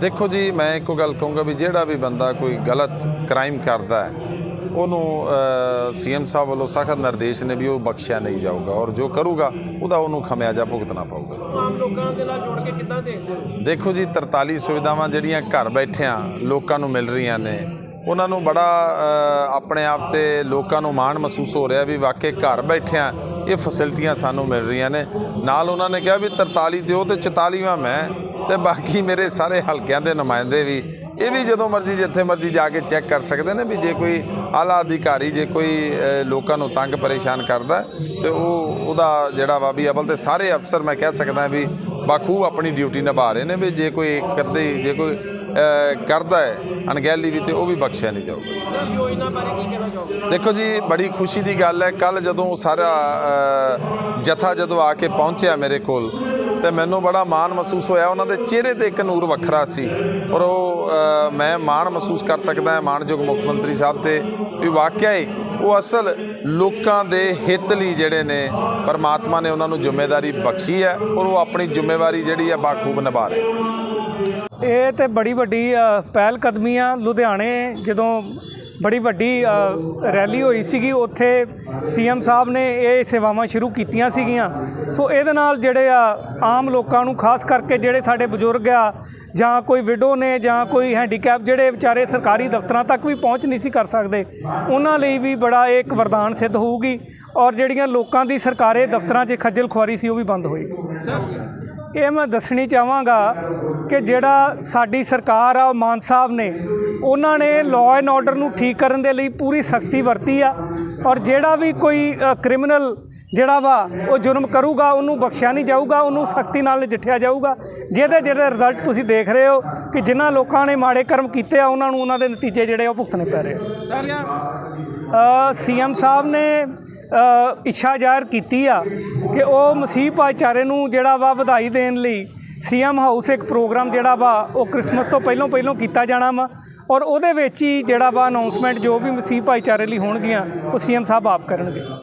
ਦੇਖੋ ਜੀ ਮੈਂ ਇੱਕੋ ਗੱਲ ਕਹੂੰਗਾ ਵੀ ਜਿਹੜਾ ਵੀ ਬੰਦਾ ਕੋਈ ਗਲਤ ਕ੍ਰਾਈਮ ਕਰਦਾ ਹੈ ਉਹਨੂੰ ਸੀਐਮ ਸਾਹਿਬ ਵੱਲੋਂ ਸਖਤ ਨਿਰਦੇਸ਼ ਨੇ ਵੀ ਉਹ ਬਖਸ਼ਿਆ ਨਹੀਂ ਜਾਊਗਾ ਔਰ ਜੋ ਕਰੂਗਾ ਉਹਦਾ ਉਹਨੂੰ ਖਮਿਆਜਾ ਭੁਗਤਣਾ ਪਊਗਾ। ਆਮ ਲੋਕਾਂ ਦੇ ਨਾਲ ਜੁੜ ਕੇ ਕਿੱਦਾਂ ਦੇਖਦੇ ਦੇਖੋ ਜੀ 43 ਸੁਵਿਧਾਵਾਂ ਜਿਹੜੀਆਂ ਘਰ ਬੈਠਿਆਂ ਲੋਕਾਂ ਨੂੰ ਮਿਲ ਰਹੀਆਂ ਨੇ ਉਹਨਾਂ ਨੂੰ ਬੜਾ ਆਪਣੇ ਆਪ ਤੇ ਲੋਕਾਂ ਨੂੰ ਮਾਣ ਮਹਿਸੂਸ ਹੋ ਰਿਹਾ ਵੀ ਵਾਕਈ ਘਰ ਬੈਠਿਆਂ ਇਹ ਫੈਸਿਲਿਟੀਆਂ ਸਾਨੂੰ ਮਿਲ ਰਹੀਆਂ ਨੇ। ਨਾਲ ਉਹਨਾਂ ਨੇ ਕਿਹਾ ਵੀ 43 ਦਿਓ ਤੇ 44ਵਾਂ ਮੈਂ ਤੇ ਬਾਕੀ ਮੇਰੇ ਸਾਰੇ ਹਲਕਿਆਂ ਦੇ ਨੁਮਾਇੰਦੇ ਵੀ ਇਹ ਵੀ ਜਦੋਂ ਮਰਜ਼ੀ ਜਿੱਥੇ ਮਰਜ਼ੀ ਜਾ ਕੇ ਚੈੱਕ ਕਰ ਸਕਦੇ ਨੇ ਵੀ ਜੇ ਕੋਈ ਆਲਾ ਅਧਿਕਾਰੀ ਜੇ ਕੋਈ ਲੋਕਾਂ ਨੂੰ ਤੰਗ ਪਰੇਸ਼ਾਨ ਕਰਦਾ ਤੇ ਉਹ ਉਹਦਾ ਜਿਹੜਾ ਵਾ ਵੀ ਅਵਲ ਤੇ ਸਾਰੇ ਅਫਸਰ ਮੈਂ ਕਹਿ ਸਕਦਾ ਵੀ ਬਾਖੂ ਆਪਣੀ ਡਿਊਟੀ ਨਿਭਾ ਰਹੇ ਨੇ ਵੀ ਜੇ ਕੋਈ ਕਦੇ ਜੇ ਕੋਈ ਕਰਦਾ ਹੈ ਅਣਗਹਿਲੀ ਵੀ ਤੇ ਉਹ ਵੀ ਬਖਸ਼ਿਆ ਨਹੀਂ ਜਾਊਗਾ। ਦੇਖੋ ਜੀ ਬੜੀ ਖੁਸ਼ੀ ਦੀ ਗੱਲ ਹੈ ਕੱਲ ਜਦੋਂ ਸਾਰਾ ਜਥਾ ਜਦੋਂ ਆ ਕੇ ਪਹੁੰਚਿਆ ਮੇਰੇ ਕੋਲ ਤੇ ਮੈਨੂੰ ਬੜਾ ਮਾਣ ਮਹਿਸੂਸ ਹੋਇਆ। ਉਹਨਾਂ ਦੇ ਚਿਹਰੇ ਤੇ ਇੱਕ ਨੂਰ ਵੱਖਰਾ ਸੀ। ਔਰ ਉਹ ਮੈਂ ਮਾਣ ਮਹਿਸੂਸ ਕਰ ਸਕਦਾ ਹਾਂ ਮਾਣਯੋਗ ਮੁੱਖ ਮੰਤਰੀ ਸਾਹਿਬ ਤੇ ਵੀ ਵਾਕਿਆ ਹੀ ਉਹ ਅਸਲ ਲੋਕਾਂ ਦੇ ਹਿੱਤ ਲਈ ਜਿਹੜੇ ਨੇ ਪਰਮਾਤਮਾ ਨੇ ਉਹਨਾਂ ਨੂੰ ਜ਼ਿੰਮੇਵਾਰੀ ਬਖਸ਼ੀ ਹੈ ਔਰ ਉਹ ਆਪਣੀ ਜ਼ਿੰਮੇਵਾਰੀ ਜਿਹੜੀ ਹੈ ਬਾਖੂਬ ਨਿਭਾ ਰਹੇ ਇਹ ਤੇ ਬੜੀ ਵੱਡੀ ਅ, ਪਹਿਲ ਕਦਮੀ ਆ ਲੁਧਿਆਣੇ ਜਦੋਂ ਬੜੀ ਵੱਡੀ ਰੈਲੀ ਹੋਈ ਸੀਗੀ। ਉੱਥੇ ਸੀਐਮ ਸਾਹਿਬ ਨੇ ਇਹ ਸੇਵਾਵਾਂ ਸ਼ੁਰੂ ਕੀਤੀਆਂ ਸੀਗੀਆਂ। ਸੋ ਇਹਦੇ ਨਾਲ ਜਿਹੜੇ ਆ ਆਮ ਲੋਕਾਂ ਨੂੰ ਖਾਸ ਕਰਕੇ ਜਿਹੜੇ ਸਾਡੇ ਬਜ਼ੁਰਗ ਆ ਜਾਂ ਕੋਈ ਵਿਡੋ ਨੇ ਜਾਂ ਕੋਈ ਹੈਂਡੀਕੈਪ ਜਿਹੜੇ ਵਿਚਾਰੇ ਸਰਕਾਰੀ ਦਫ਼ਤਰਾਂ ਤੱਕ ਵੀ ਪਹੁੰਚ ਨਹੀਂ ਸੀ ਕਰ ਸਕਦੇ ਉਹਨਾਂ ਲਈ ਵੀ ਬੜਾ ਇੱਕ ਵਰਦਾਨ ਸਿੱਧ ਹੋਊਗੀ ਔਰ ਜਿਹੜੀਆਂ ਲੋਕਾਂ ਦੀ ਸਰਕਾਰੀ ਦਫ਼ਤਰਾਂ 'ਚ ਖੱਜਲ ਖੁਆਰੀ ਸੀ ਉਹ ਵੀ ਬੰਦ ਹੋਏਗੀ। ਇਹ ਮੈਂ ਦੱਸਣੀ ਚਾਹਾਂਗਾ ਕਿ ਜਿਹੜਾ ਸਾਡੀ ਸਰਕਾਰ ਆ ਮਾਨ ਸਾਹਿਬ ਨੇ ਉਹਨਾਂ ਨੇ ਲਾਅ ਐਂਡ ਆਰਡਰ ਨੂੰ ਠੀਕ ਕਰਨ ਦੇ ਲਈ ਪੂਰੀ ਸਖਤੀ ਵਰਤੀ ਆ ਔਰ ਜਿਹੜਾ ਵੀ ਕੋਈ ਕ੍ਰਿਮੀਨਲ ਜਿਹੜਾ ਵਾ ਉਹ ਜੁਰਮ ਕਰੂਗਾ ਉਹਨੂੰ ਬਖਸ਼ਿਆ ਨਹੀਂ ਜਾਊਗਾ ਉਹਨੂੰ ਸਖਤੀ ਨਾਲ ਨਜਿੱਠਿਆ ਜਾਊਗਾ। ਜਿਹਦੇ ਜਿਹੜੇ ਰਿਜ਼ਲਟ ਤੁਸੀਂ ਦੇਖ ਰਹੇ ਹੋ ਕਿ ਜਿਨ੍ਹਾਂ ਲੋਕਾਂ ਨੇ ਮਾੜੇ ਕਰਮ ਕੀਤੇ ਆ ਉਹਨਾਂ ਨੂੰ ਉਹਨਾਂ ਦੇ ਨਤੀਜੇ ਜਿਹੜੇ ਉਹ ਭੁਗਤਣੇ ਪੈ ਰਹੇ ਸੀਐਮ ਸਾਹਿਬ ਨੇ ਇੱਛਾ ਜ਼ਾਹਿਰ ਕੀਤੀ ਆ ਕਿ ਉਹ ਮਸੀਹ ਭਾਈਚਾਰੇ ਨੂੰ ਜਿਹੜਾ ਵਾ ਵਧਾਈ ਦੇਣ ਲਈ ਸੀਐਮ ਹਾਊਸ ਇੱਕ ਪ੍ਰੋਗਰਾਮ ਜਿਹੜਾ ਵਾ, ਉਹ ਕ੍ਰਿਸਮਸ ਤੋਂ ਪਹਿਲਾਂ ਪਹਿਲਾਂ ਕੀਤਾ ਜਾਣਾ ਵਾ ਔਰ ਉਹਦੇ ਵਿੱਚ ਹੀ ਜਿਹੜਾ ਵਾ ਅਨਾਉਂਸਮੈਂਟ ਜੋ ਵੀ ਮਸੀਹ ਭਾਈਚਾਰੇ ਲਈ ਹੋਣਗੀਆਂ, ਉਹ ਸੀਐਮ ਸਾਹਿਬ ਆਪ ਕਰਨਗੇ।